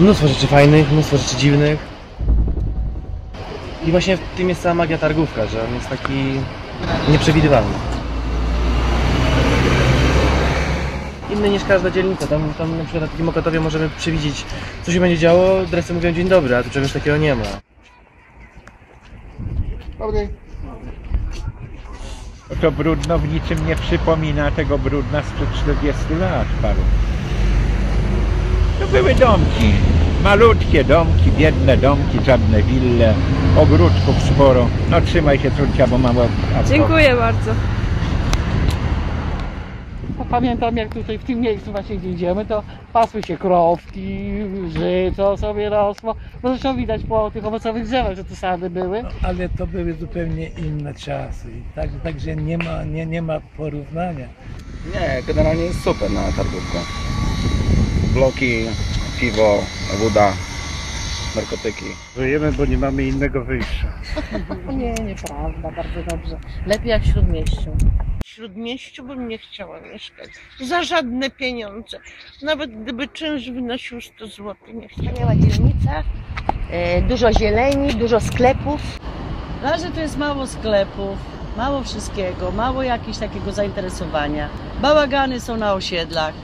Mnóstwo rzeczy fajnych, mnóstwo rzeczy dziwnych. I właśnie w tym jest cała magia targówka, że on jest taki nieprzewidywalny. Inny niż każda dzielnica. Tam, tam na przykład na takim Mokotowie możemy przewidzieć, co się będzie działo. Dresy mówią dzień dobry, a tu czegoś takiego nie ma. To brudno w niczym nie przypomina tego brudna sprzed 40 lat paru. To były domki, malutkie domki, biedne domki, żadne wille, ogródków sporo. No trzymaj się córcia, bo mam... Dziękuję bardzo. Pamiętam jak tutaj w tym miejscu właśnie gdzie idziemy, to pasły się krowki, żyto sobie rosło. No zresztą widać po tych owocowych drzewach, że to sady były. ale to były zupełnie inne czasy. Tak, także nie ma, nie, nie ma porównania. Nie, generalnie jest super na targówkę. Bloki, piwo, woda, narkotyki. Żyjemy, bo nie mamy innego wyjścia. Nie, nieprawda, bardzo dobrze. Lepiej jak w Śródmieściu. W Śródmieściu bym nie chciała mieszkać. Za żadne pieniądze. Nawet gdyby czynsz wynosił 100 zł, nie chciałam. Wspaniała dzielnica, e, dużo zieleni, dużo sklepów. Raz, że tu jest mało sklepów, mało wszystkiego, mało jakiegoś takiego zainteresowania. Bałagany są na osiedlach.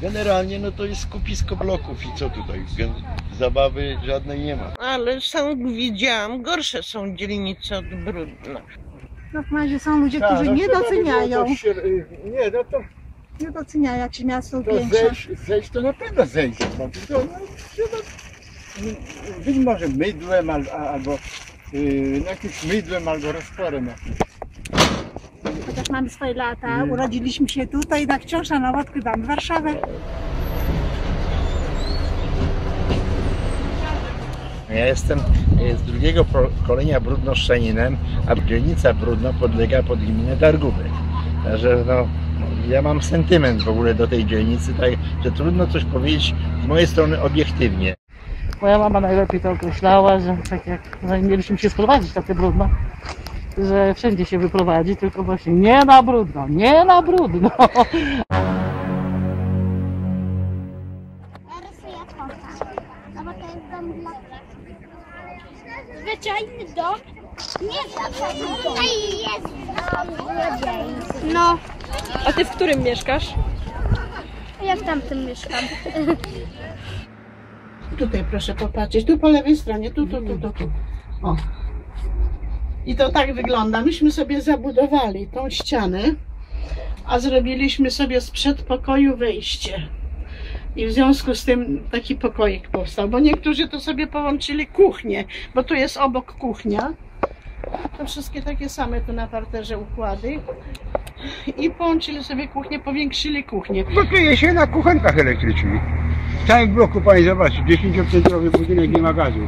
Generalnie no to jest skupisko bloków i co tutaj? Gen- Zabawy żadnej nie ma. Ale sam widziałam, gorsze są dzielnice od Brudna. No w razie są ludzie, Tak, którzy no nie to- doceniają. to się- Nie, no to, Nie doceniają, jak się miasto to większe. zejść, zejść to na pewno zejść. No, to, no, no, być może mydłem al, a- albo yy, jakimś mydłem albo rozporem. jakimś. Chociaż mamy swoje lata, Mm. urodziliśmy się tutaj, tak wciąż na nowotkę damy Warszawę. Ja jestem e, z drugiego pokolenia brudnoszczeninem, a dzielnica Brudno podlega pod gminę Dargówek. Także no, ja mam sentyment w ogóle do tej dzielnicy, tak, że trudno coś powiedzieć z mojej strony obiektywnie. Moja mama najlepiej to określała, że tak jak no, mieliśmy się sprowadzić na te brudno, że wszędzie się wyprowadzi, tylko właśnie nie na brudno, nie na brudno. Rysuję kota, no bo to jest dom dla... Zwyczajny dom? Nie zwyczajny dom. Tutaj jest dom złodziejski. No, A ty w którym mieszkasz? ja w tamtym mieszkam. Tutaj proszę popatrzeć, tu po lewej stronie, tu, tu, tu, tu, tu. O. I to tak wygląda. Myśmy sobie zabudowali tą ścianę, a zrobiliśmy sobie z przedpokoju wejście. I w związku z tym taki pokoik powstał, bo niektórzy to sobie połączyli kuchnię, bo tu jest obok kuchnia. To wszystkie takie same tu na parterze układy. I połączyli sobie kuchnię, powiększyli kuchnię. Gotuje się na kuchenkach elektrycznych. W całym bloku pani zobaczy, 10-piętrowy budynek nie ma gazu.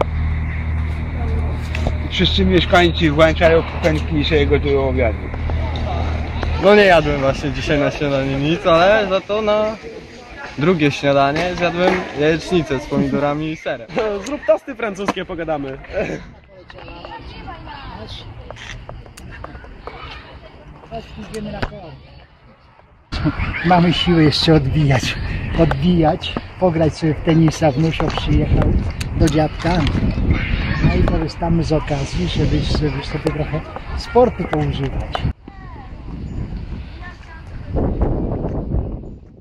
Wszyscy mieszkańcy włączają kuchenki i sobie gotują obiady. No nie jadłem właśnie dzisiaj na śniadanie nic, ale za to na drugie śniadanie zjadłem jajecznicę z pomidorami i serem. Zrób tosty francuskie, pogadamy. Mamy siłę jeszcze odbijać, odbijać, pograć sobie w tenisa. Wnusio przyjechał do dziadka. No i korzystamy z okazji, żeby, żeby sobie trochę sportu poużywać.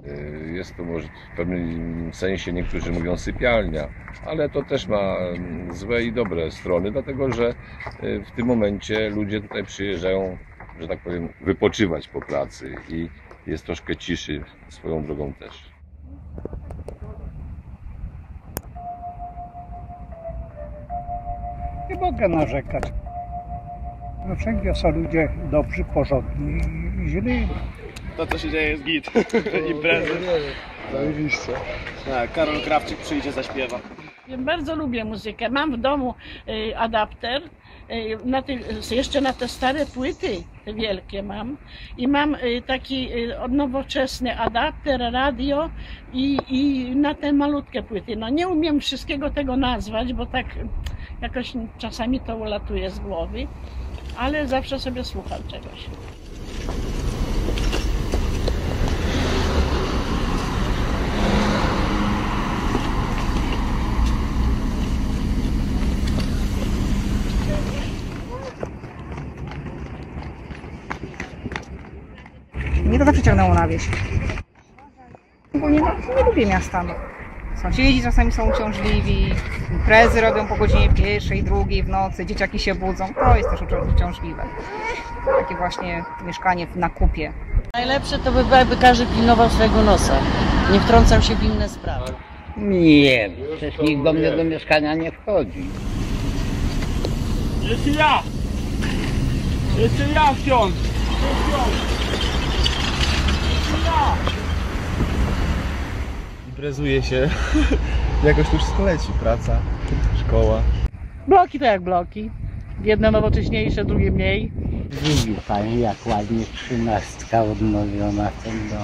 Y, Jest to może w pewnym sensie, niektórzy mówią sypialnia, ale to też ma złe i dobre strony, dlatego że y, w tym momencie ludzie tutaj przyjeżdżają, że tak powiem, wypoczywać po pracy i jest troszkę ciszy swoją drogą też. Mogę narzekać. No wszędzie są ludzie dobrzy, porządni i źli. To co się dzieje jest git. Imprezy. Zajebiście. Tak, Karol Krawczyk przyjdzie, zaśpiewa. Bardzo lubię muzykę. Mam w domu y, adapter. y, Na te, jeszcze na te stare płyty, te wielkie mam. I mam y, taki nowoczesny adapter, radio i, i na te malutkie płyty. No nie umiem wszystkiego tego nazwać, bo tak jakoś czasami to ulatuje z głowy, ale zawsze sobie słucham czegoś. Zawsze ciągnęło na wieś. Ogólnie no, nie lubię miasta. No. Sąsiedzi czasami są uciążliwi, imprezy robią po godzinie pierwszej, drugiej w nocy, dzieciaki się budzą. To jest też ucią- uciążliwe. Takie właśnie mieszkanie na kupie. Najlepsze to by było, jakby każdy pilnował swojego nosa. Nie wtrącał się w inne sprawy. Nie, przecież nikt do mnie do mieszkania nie wchodzi. Jeszcze ja! Jeszcze ja wciąż! Imprezuje się. Jakoś tu wszystko leci. Praca, szkoła. Bloki to jak bloki. Jedne nowocześniejsze, drugie mniej. Widzi pani, jak ładnie trzynastka odnowiona ten dom.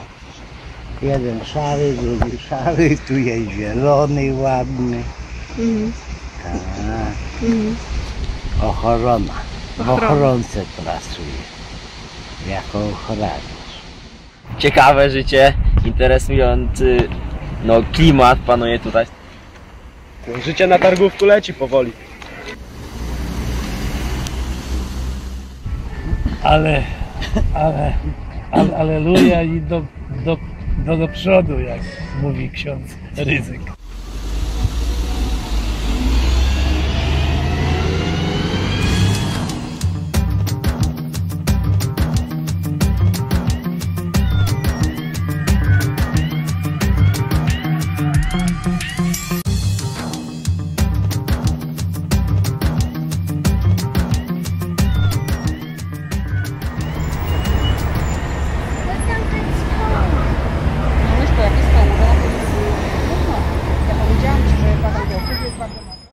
Jeden szary, drugi szary, tu jest zielony ładny. Tak. Ochrona. W ochronce pracuje. Jako ochroniarz. ciekawe życie, interesujący no, klimat panuje tutaj. Życie na targówku leci powoli. ale, ale, ale aleluja i do, do, do, do przodu, jak mówi ksiądz Ryzyk.